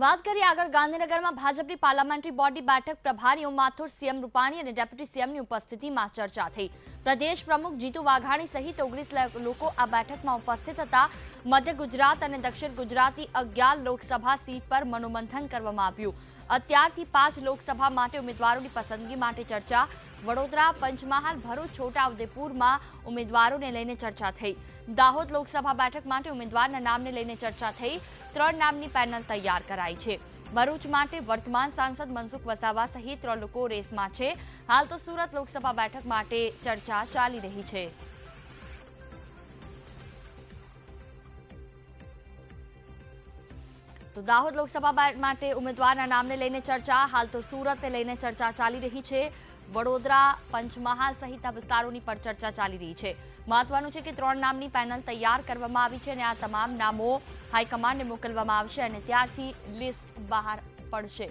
વાત કરીએ આગળ ગાંધીનગરમાં ભાજપની પાર્લામેન્ટરી બોર્ડની બેઠક પ્રભારીઓ માથુર સીએમ રૂપાણી અને ડેપ્યુટી સીએમની ઉપસ્થિતિમાં ચર્ચા થઈ. પ્રદેશ પ્રમુખ જીતુ વાઘાણી સહિત ઓગણીસ લોકો આ બેઠકમાં ઉપસ્થિત હતા. મધ્ય ગુજરાત અને દક્ષિણ ગુજરાતની અગિયાર લોકસભા સીટ પર મનોમંથન કરવામાં આવ્યું. અત્યારથી પાંચ લોકસભા માટે ઉમેદવારોની પસંદગી માટે ચર્ચા. વડોદરા, પંચમહાલ, ભરૂચ, છોટાઉદેપુરમાં ઉમેદવારોને લઈને ચર્ચા થઈ. દાહોદ લોકસભા બેઠક માટે ઉમેદવારના નામને લઈને ચર્ચા થઈ. ત્રણ નામની પેનલ તૈયાર કરાઈ છે. ભરૂચ માટે વર્તમાન સાંસદ મનસુખ વસાવા સહિત ત્રણ લોકો રેસમાં છે. હાલ તો સુરત લોકસભા બેઠક માટે ચર્ચા ચાલી રહી છે. તો દાહોદ લોકસભા માટે ઉમેદવારના નામને લઈને ચર્ચા. હાલ તો સુરતને લઈને ચર્ચા ચાલી રહી છે. વડોદરા, પંચમહાલ સહિતના વિસ્તારોની પર ચર્ચા ચાલી રહી છે. મહત્વનું છે કે ત્રણ નામની પેનલ તૈયાર કરવામાં આવી છે અને આ તમામ નામો હાઈકમાન્ડને મોકલવામાં આવશે અને ત્યારથી લિસ્ટ બહાર પડશે.